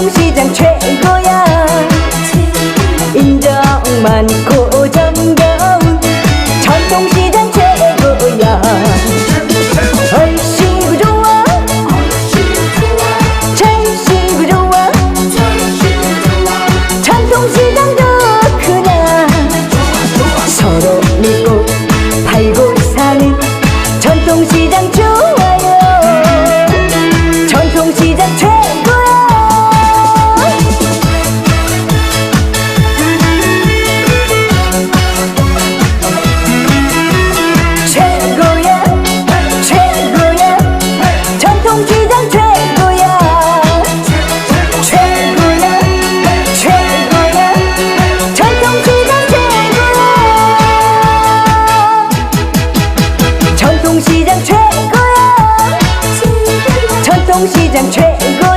노동시장 최고야. 인정 많고 东西正吹过。